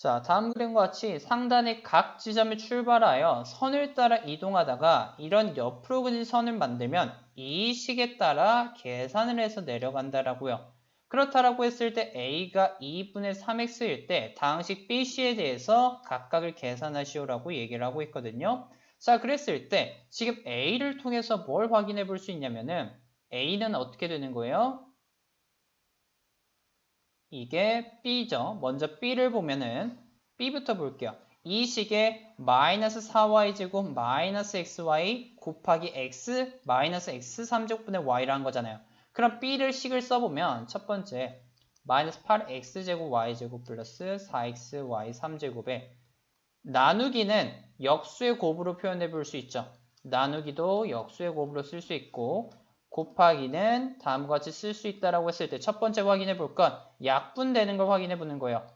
자, 다음 그림과 같이 상단의 각 지점을 출발하여 선을 따라 이동하다가 이런 옆으로 그린 선을 만들면 이 식에 따라 계산을 해서 내려간다라고요. 그렇다라고 했을 때 A가 2분의 3X일 때 다항식 BC에 대해서 각각을 계산하시오라고 얘기를 하고 있거든요. 자, 그랬을 때 지금 A를 통해서 뭘 확인해 볼 수 있냐면은 A는 어떻게 되는 거예요? 이게 B죠. 먼저 B를 보면은 B부터 볼게요. 이 식에 마이너스 4y제곱 마이너스 xy 곱하기 x 마이너스 x 3제곱분의 y라는 거잖아요. 그럼 B를 식을 써보면 첫 번째 마이너스 8x제곱 y제곱 플러스 4xy 3제곱에 나누기는 역수의 곱으로 표현해 볼 수 있죠. 나누기도 역수의 곱으로 쓸 수 있고 곱하기는 다음과 같이 쓸 수 있다라고 했을 때 첫 번째 확인해 볼 건 약분되는 걸 확인해 보는 거예요.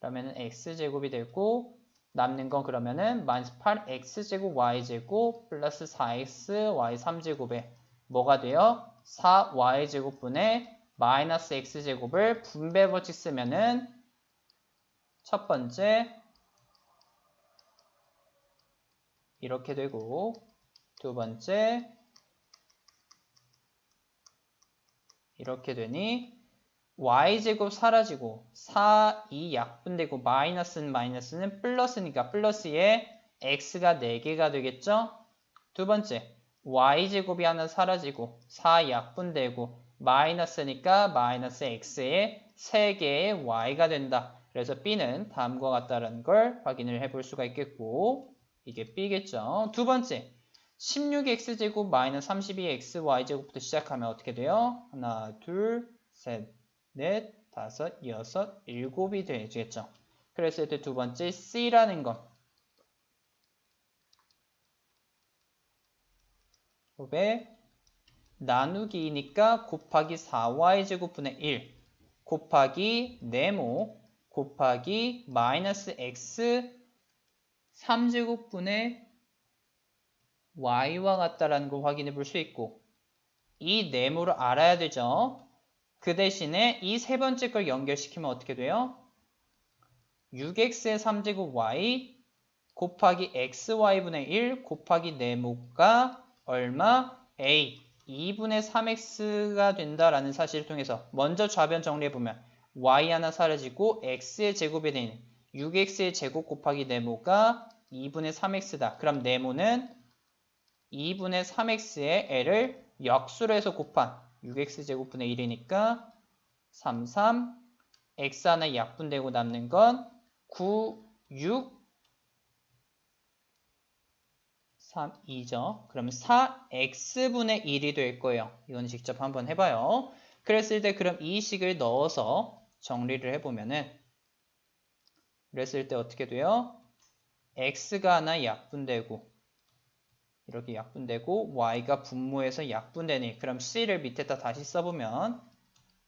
그러면은 x제곱이 되고 남는 건 그러면은 마이너스 8x제곱 y제곱 플러스 4xy 3제곱에 뭐가 돼요? 4y제곱분의 마이너스 x제곱을 분배 법칙 쓰면은 첫 번째 이렇게 되고 두 번째 이렇게 되니 y제곱 사라지고 4, 2 약분되고 마이너스는 마이너스는 플러스니까 플러스에 x가 4개가 되겠죠? 두 번째 y제곱이 하나 사라지고 4 약분되고 마이너스니까 마이너스 x에 3개의 y가 된다. 그래서 b는 다음과 같다는 걸 확인을 해볼 수가 있겠고 이게 b겠죠. 두 번째 16x제곱 마이너스 32xy제곱부터 시작하면 어떻게 돼요? 하나, 둘, 셋, 넷, 다섯, 여섯, 일곱이 되겠죠. 그랬을 때 두 번째 C라는 건 곱에 나누기니까 곱하기 4y제곱분의 1 곱하기 네모 곱하기 마이너스 x 3제곱분의 y와 같다라는 걸 확인해 볼 수 있고 이 네모를 알아야 되죠. 그 대신에 이 세 번째 걸 연결시키면 어떻게 돼요? 6x의 3제곱 y 곱하기 xy분의 1 곱하기 네모가 얼마? a 2분의 3x가 된다라는 사실을 통해서 먼저 좌변 정리해보면 y 하나 사라지고 x의 제곱이 되는 6x의 제곱 곱하기 네모가 2분의 3x다. 그럼 네모는 2분의 3x의 l을 역수로 해서 곱한 6x제곱분의 1이니까 3, 3, x 하나 약분되고 남는 건 9, 6, 3, 2죠. 그러면 4x분의 1이 될 거예요. 이건 직접 한번 해봐요. 그랬을 때 그럼 이 식을 넣어서 정리를 해보면은 그랬을 때 어떻게 돼요? x가 하나 약분되고 이렇게 약분되고 y가 분모해서 약분되니 그럼 c를 밑에다 다시 써보면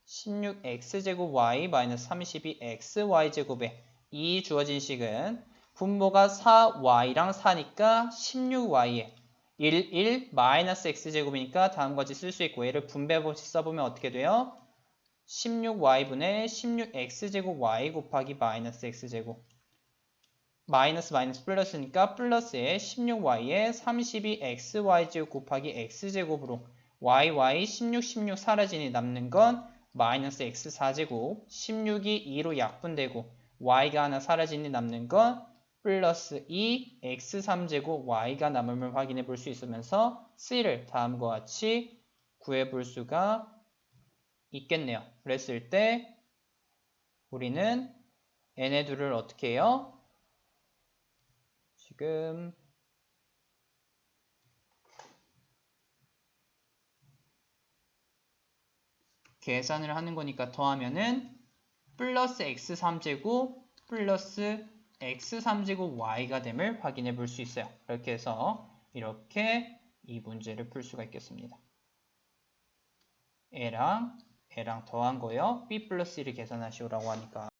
16x제곱 y 마이너스 32xy제곱에 이 주어진 식은 분모가 4y랑 4니까 16y에 1, 1 마이너스 x제곱이니까 다음과 같이 쓸 수 있고 얘를 분배법칙 써보면 어떻게 돼요? 16y분의 16x제곱 y 곱하기 마이너스 x제곱 마이너스 마이너스 플러스니까 플러스에 16y에 32xy제곱 곱하기 x제곱으로 yy 16, 16 사라지니 남는 건 마이너스 x 4제곱 16이 2로 약분되고 y가 하나 사라지니 남는 건 플러스 2 x 3제곱 y가 남음을 확인해 볼 수 있으면서 c를 다음과 같이 구해 볼 수가 있겠네요. 그랬을 때 우리는 n의 둘을 어떻게 해요? 지금 계산을 하는 거니까 더하면은 플러스 x3제곱 플러스 x3제곱 y가 됨을 확인해 볼 수 있어요. 이렇게 해서 이렇게 이 문제를 풀 수가 있겠습니다. a랑 a랑 더한 거요. b 플러스 1을 계산하시오라고 하니까